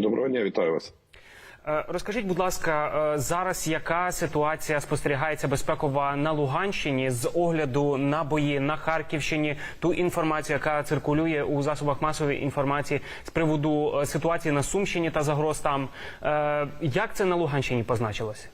Доброго дня, вітаю вас. Е, Розкажіть, будь ласка, е, зараз яка ситуація спостерігається безпекова на Луганщині з огляду на бої на Харківщині? Ту інформацію, яка циркулює у засобах масової інформації з приводу е, ситуації на Сумщині та загроз там. Як це на Луганщині позначилося?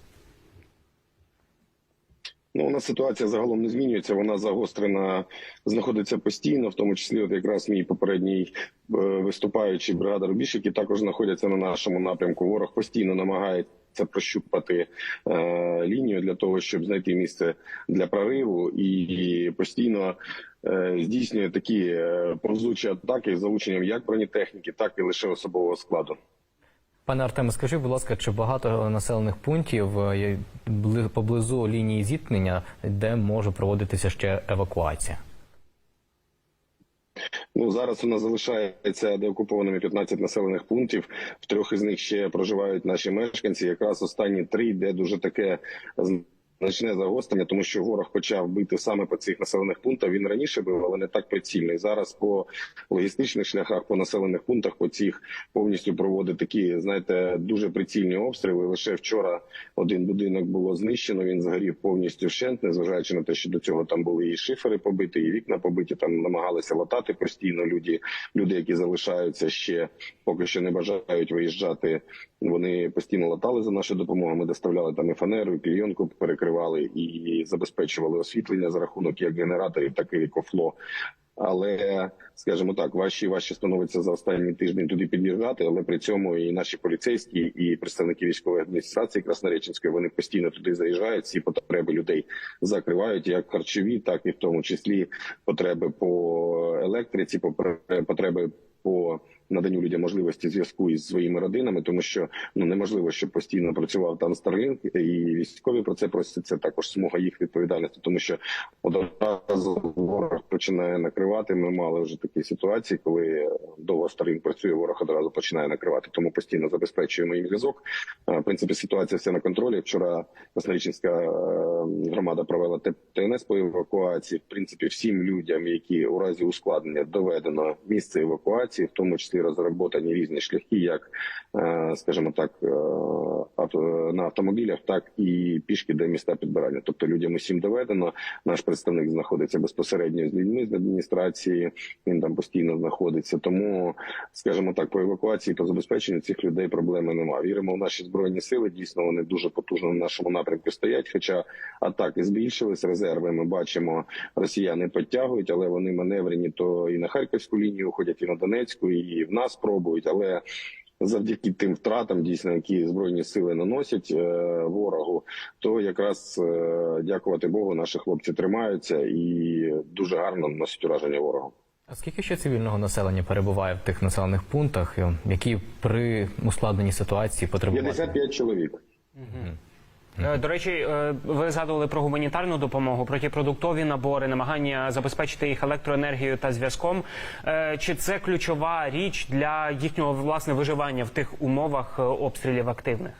Ну, у нас ситуація загалом не змінюється. Вона загострена, знаходиться постійно, в тому числі, от якраз мій попередній е, виступаючий бригада Рубіж, які також знаходяться на нашому напрямку. Ворог постійно намагається прощупати е, лінію для того, щоб знайти місце для прориву, і постійно е, здійснює такі е, повзучі атаки з залученням як бронетехніки, так і лише особового складу. Пане Артеме, скажіть, будь ласка, чи багато населених пунктів е, поблизу лінії зіткнення, де може проводитися ще евакуація? Ну зараз у нас залишається деокупованими 15 населених пунктів. В трьох із них ще проживають наші мешканці. Якраз останні три, де дуже таке значне загострення, тому що ворог почав бити саме по цих населених пунктах. Він раніше бив, але не так прицільно. І зараз по логістичних шляхах, по населених пунктах, по цих повністю проводить такі, знаєте, дуже прицільні обстріли. Лише вчора один будинок було знищено. Він згорів повністю вщент, незважаючи на те, що до цього там були і шифери побиті, і вікна побиті. Там намагалися латати постійно. Люди, люди, які залишаються ще поки що не бажають виїжджати. Вони постійно латали за нашу допомогу. Ми доставляли там і фанеру, і клійонку перекривали і забезпечували освітлення за рахунок як генераторів, так і кофло. Але скажімо так, важче і важче становиться за останні тиждень туди під'їжджати. Але при цьому і наші поліцейські, і представники військової адміністрації Краснореченської вони постійно туди заїжджають. Ці потреби людей закривають як харчові, так і в тому числі потреби по електриці, потреби по наданню людям можливості зв'язку із своїми родинами, тому що ну неможливо, щоб постійно працював там Starlink, і військові про це просять. Це також смуга їх відповідальності, тому що одразу ворог починає накривати. Ми мали вже такі ситуації, коли довго Starlink працює, ворог одразу починає накривати. Тому постійно забезпечуємо їм зв'язок. В принципі, ситуація вся на контролі. Вчора Краснорічинська е, громада провела ТНС по евакуації. В принципі, всім людям, які у разі ускладнення доведено місце евакуації, в тому числі розроботані різні шляхи, як е, скажімо так, е, на автомобілях, так і пішки до міста підбирання. Тобто людям усім доведено. Наш представник знаходиться безпосередньо з людьми з адміністрації. Він там постійно знаходиться. Тому, скажімо так, по евакуації, по забезпеченню цих людей проблеми немає. Віримо в наші збройні сили. Дійсно, вони дуже потужно на нашому напрямку стоять. Хоча атаки збільшились, резерви ми бачимо, росіяни підтягують, але вони маневрені то і на харківську лінію ходять, і на Донецьку, і в нас пробують. Але завдяки тим втратам, дійсно, які збройні сили наносять е, ворогу, то якраз е, дякувати Богу, наші хлопці тримаються і дуже гарно наносять ураження ворогу. А скільки ще цивільного населення перебуває в тих населених пунктах, е, які при ускладненій ситуації потребують? 55 чоловік. Е, До речі, е, ви згадували про гуманітарну допомогу, протипродуктові набори, намагання забезпечити їх електроенергією та зв'язком. Е, Чи це ключова річ для їхнього власне виживання в тих умовах е, обстрілів активних?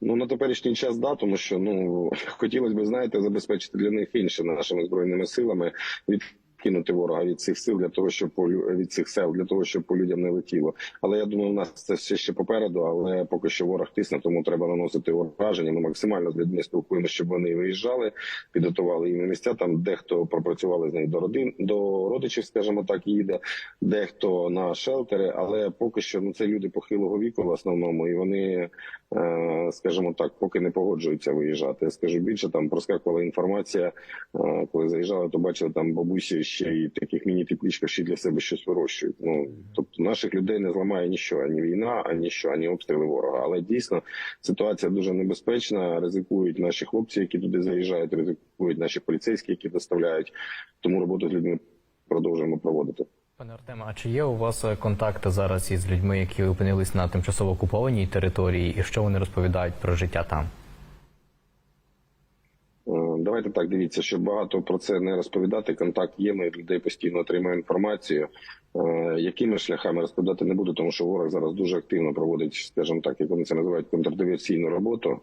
Ну на теперішній час да, тому що ну хотілося б, знаєте, забезпечити для них інше нашими збройними силами. Відкинути ворога від цих сил для того, щоб від цих сел для того, щоб по людям не летіло. Але я думаю, у нас це все ще попереду. Але поки що ворог тисне, тому треба наносити ураження. Ми максимально з людьми спілкуємося, щоб вони виїжджали, підготували їм місця. Там дехто пропрацювали з нею до родин до родичів, скажімо так, їде, дехто на шелтери. Але поки що ну це люди похилого віку в основному, і вони, е, скажімо так, поки не погоджуються виїжджати. Я скажу більше там проскакувала інформація. е, Коли заїжджали, то бачили там бабусі ще й таких міні-теплічках ще для себе щось вирощують. Ну тобто наших людей не зламає ніщо, ані війна, ані що, ані обстріли ворога. Але дійсно ситуація дуже небезпечна. Ризикують наші хлопці, які туди заїжджають, ризикують наші поліцейські, які доставляють. Тому роботу з людьми продовжуємо проводити. Пане Артеме, а чи є у вас е, контакти зараз із людьми, які опинились на тимчасово окупованій території, і що вони розповідають про життя там? Давайте так дивіться, щоб багато про це не розповідати. Контакт є. Ми людей постійно отримуємо інформацію. Е, Якими шляхами розповідати не буду, тому що ворог зараз дуже активно проводить, скажімо так, як вони це називають контрдиверсійну роботу.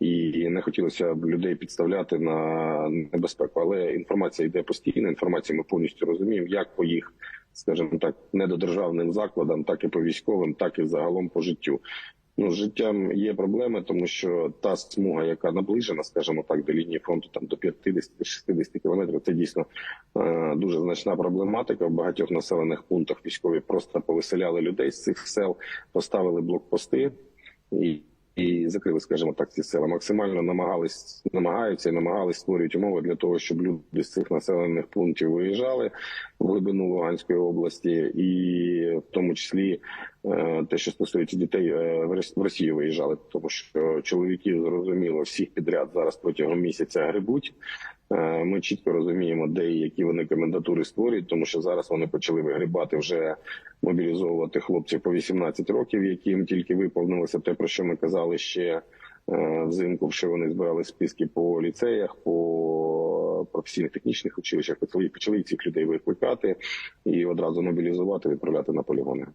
і не хотілося б людей підставляти на небезпеку. Але інформація йде постійно. Інформацію ми повністю розуміємо, як по їх, скажімо так, недодержавним закладам, так і по військовим, так і загалом по життю. Ну, з життям є проблеми, тому що та смуга, яка наближена, скажімо так, до лінії фронту там до 50-60 кілометрів, це дійсно е, дуже значна проблематика. В багатьох населених пунктах військові просто повиселяли людей з цих сел, поставили блокпости і. І закрили, скажімо так, ці села. Максимально намагались намагаються і намагались створюють умови для того, щоб люди з цих населених пунктів виїжджали в глибину Луганської області, і в тому числі е, те, що стосується дітей, е, в Рос- в Росію виїжджали, тому що чоловіки зрозуміло всіх підряд зараз протягом місяця грибуть. Е, Ми чітко розуміємо, де і які вони комендатури створюють, тому що зараз вони почали вигрібати вже мобілізовувати хлопців по 18 років, яким тільки виповнилося те, про що ми казали ще е, взимку, що вони збирали списки по ліцеях, по професійних технічних училищах. Почали цих людей викликати і одразу мобілізувати, відправляти на полігони.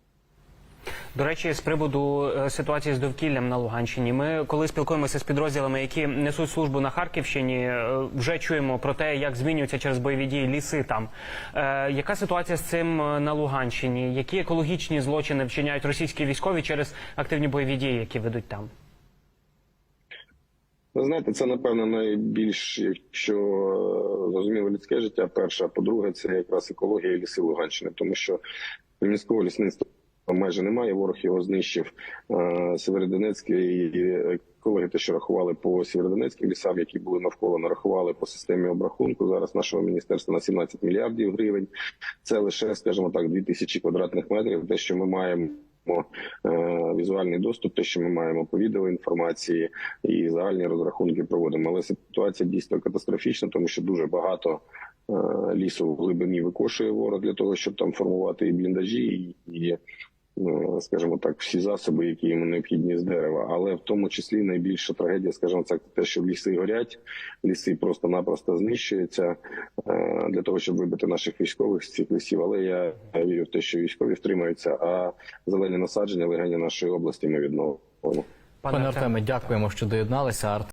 До речі, з приводу е, ситуації з довкіллям на Луганщині, ми коли спілкуємося з підрозділами, які несуть службу на Харківщині, е, вже чуємо про те, як змінюються через бойові дії ліси там. Е, яка ситуація з цим на Луганщині? Які екологічні злочини вчиняють російські військові через активні бойові дії, які ведуть там? Ви знаєте, це напевно найбільш, якщо зрозуміло людське життя. Перше, а по-друге, це якраз екологія ліси Луганщини, тому що міського лісництва майже немає. Ворог його знищив. Е, Сєвєродонецький екологи, те, що рахували по Сєвєродонецьким лісам, які були навколо, нарахували по системі обрахунку. Зараз нашого міністерства на 17 мільярдів гривень. Це лише, скажімо так, 2000 квадратних метрів. Те, що ми маємо. е, Візуальний доступ, те, що ми маємо по відеоінформації і загальні розрахунки проводимо. Але ситуація дійсно катастрофічна, тому що дуже багато е, лісу в глибині викошує ворог для того, щоб там формувати і бліндажі, і, е, скажімо так, всі засоби, які йому необхідні з дерева. Але в тому числі найбільша трагедія, скажімо так, те, що ліси горять, ліси просто-напросто знищуються е, для того, щоб вибити наших військових з цих лісів. Але я вірю в те, що військові втримаються, а зелені насадження легені нашої області ми відновимо. Пане Артеме, дякуємо, що доєдналися.